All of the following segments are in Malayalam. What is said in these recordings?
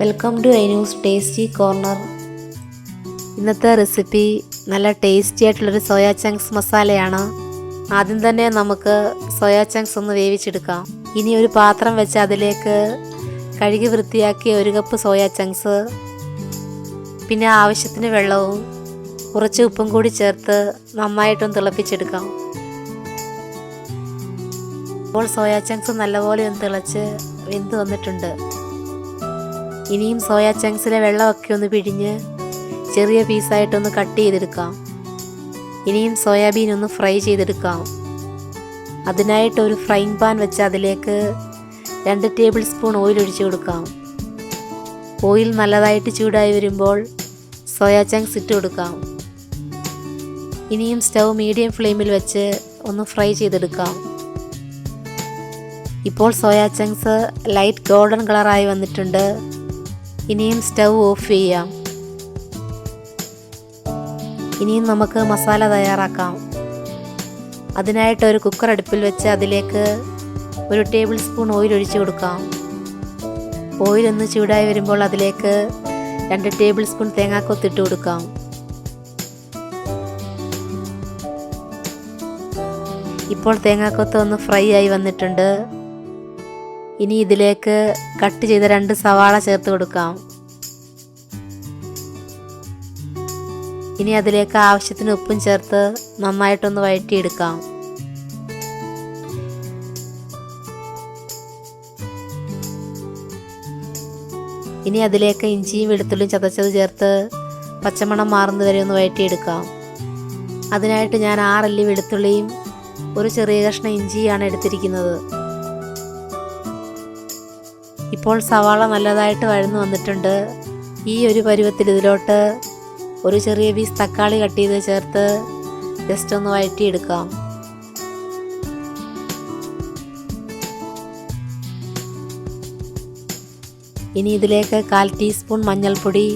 Welcome to news tasty corner ഇന്നത്തെ റെസിപ്പി നല്ല ടേസ്റ്റി ആയിട്ടുള്ളൊരു സോയാ ചങ്ക്സ് മസാലയാണ് ആദ്യം തന്നെ നമുക്ക് സോയാ ചങ്ക്സ് ഒന്ന് വേവിച്ചെടുക്കാം. ഇനി ഒരു പാത്രം വെച്ച് അതിലേക്ക് കഴുകി വൃത്തിയാക്കിയ ഒരു കപ്പ് സോയാ ചങ്ക്സ് പിന്നെ ആവശ്യത്തിന് വെള്ളവും കുറച്ച് ഉപ്പും കൂടി ചേർത്ത് നന്നായിട്ടൊന്ന് തിളപ്പിച്ചെടുക്കാം. ഇപ്പോൾ സോയാ ചങ്ക്സ് നല്ലപോലെ ഒന്ന് തിളച്ച് വെന്ത് വന്നിട്ടുണ്ട്. ഇനിയും സോയാ ചങ്ക്സിലെ വെള്ളമൊക്കെ ഒന്ന് പിഴിഞ്ഞ് ചെറിയ പീസായിട്ടൊന്ന് കട്ട് ചെയ്തെടുക്കാം. ഇനിയും സോയാബീൻ ഒന്ന് ഫ്രൈ ചെയ്തെടുക്കാം. അതിനായിട്ട് ഒരു ഫ്രൈങ് പാൻ വെച്ച് അതിലേക്ക് രണ്ട് ടേബിൾ സ്പൂൺ ഓയിൽ ഒഴിച്ചു കൊടുക്കാം. ഓയിൽ നല്ലതായിട്ട് ചൂടായി വരുമ്പോൾ സോയാ ചങ്ക്സ് ഇട്ട് കൊടുക്കാം. ഇനിയും സ്റ്റൗ മീഡിയം ഫ്ലെയിമിൽ വെച്ച് ഒന്ന് ഫ്രൈ ചെയ്തെടുക്കാം. ഇപ്പോൾ സോയാ ചങ്ക്സ് ലൈറ്റ് ഗോൾഡൻ കളറായി വന്നിട്ടുണ്ട്. ഇനിയും സ്റ്റൗ ഓഫ് ചെയ്യാം. ഇനിയും നമുക്ക് മസാല തയ്യാറാക്കാം. അതിനായിട്ട് ഒരു കുക്കർ അടുപ്പിൽ വെച്ച് അതിലേക്ക് ഒരു ടേബിൾ സ്പൂൺ ഓയിൽ ഒഴിച്ചു കൊടുക്കാം. ഓയിൽ ഒന്ന് ചൂടായി വരുമ്പോൾ അതിലേക്ക് രണ്ട് ടേബിൾ സ്പൂൺ തേങ്ങാക്കൊത്തിട്ട് കൊടുക്കാം. ഇപ്പോൾ തേങ്ങാക്കൊത്ത് ഒന്ന് ഫ്രൈ ആയി വന്നിട്ടുണ്ട്. ഇനി ഇതിലേക്ക് കട്ട് ചെയ്ത രണ്ട് സവാള ചേർത്ത് കൊടുക്കാം. ഇനി അതിലേക്ക് ആവശ്യത്തിന് ഉപ്പും ചേർത്ത് നന്നായിട്ടൊന്ന് വഴറ്റിയെടുക്കാം. ഇനി അതിലേക്ക് ഇഞ്ചിയും വെളുത്തുള്ളിയും ചതച്ചത് ചേർത്ത് പച്ചമണം മാറുന്നത് വരെ ഒന്ന് വഴറ്റിയെടുക്കാം. അതിനായിട്ട് ഞാൻ ആറല്ലി വെളുത്തുള്ളിയും ഒരു ചെറിയ കഷ്ണം ഇഞ്ചിയാണ് എടുത്തിരിക്കുന്നത്. ഇപ്പോൾ സവാള നല്ലതായിട്ട് വഴന്നു വന്നിട്ടുണ്ട്. ഈ ഒരു പരുവത്തിൽ ഇതിലോട്ട് ഒരു ചെറിയ പീസ് തക്കാളി കട്ട് ചെയ്ത് ചേർത്ത് ജസ്റ്റ് ഒന്ന് വഴറ്റിയെടുക്കാം. ഇനി ഇതിലേക്ക് കാൽ ടീസ്പൂൺ മഞ്ഞൾപ്പൊടി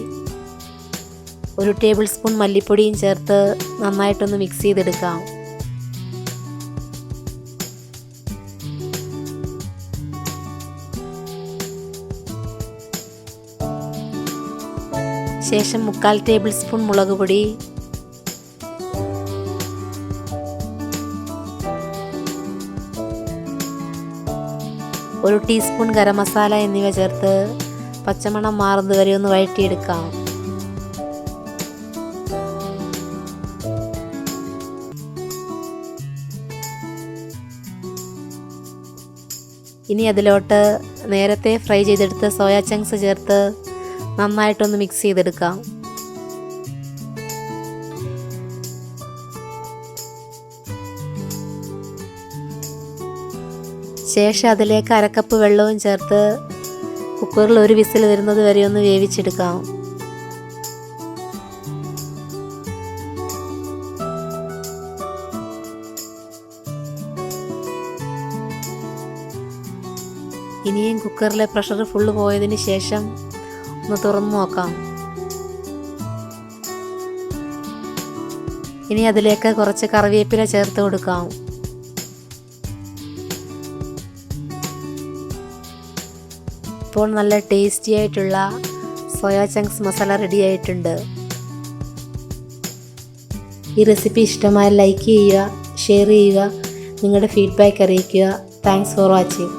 ഒരു ടേബിൾ സ്പൂൺ മല്ലിപ്പൊടിയും ചേർത്ത് നന്നായിട്ടൊന്ന് മിക്സ് ചെയ്തെടുക്കാം. ശേഷം മുക്കാൽ ടേബിൾ സ്പൂൺ മുളക് പൊടി. ഒരു ടീസ്പൂൺ ഗരം മസാല എന്നിവ ചേർത്ത് പച്ചമണം മാറുന്നത് വരെ ഒന്ന് വഴറ്റിയെടുക്കാം. ഇനി അതിലോട്ട് നേരത്തെ ഫ്രൈ ചെയ്തെടുത്ത സോയാ ചങ്ക്സ് ചേർത്ത് നന്നായിട്ടൊന്ന് മിക്സ് ചെയ്തെടുക്കാം. ശേഷം അതിലേക്ക് അരക്കപ്പ് വെള്ളവും ചേർത്ത് കുക്കറിൽ ഒരു വിസിൽ വരുന്നത് വരെ ഒന്ന് വേവിച്ചെടുക്കാം. ഇനിയും കുക്കറിലെ പ്രഷർ ഫുള്ള് പോയതിന് ശേഷം ഒന്ന് തുറന്നു നോക്കാം. ഇനി അതിലേക്ക് കുറച്ച് കറിവേപ്പില ചേർത്ത് കൊടുക്കാം. ഇപ്പോൾ നല്ല ടേസ്റ്റി ആയിട്ടുള്ള സോയാ ചങ്ക്സ് മസാല റെഡി ആയിട്ടുണ്ട്. ഈ റെസിപ്പി ഇഷ്ടമായ ലൈക്ക് ചെയ്യുക ഷെയർ ചെയ്യുക നിങ്ങളുടെ ഫീഡ്ബാക്ക് അറിയിക്കുക. Thanks for watching.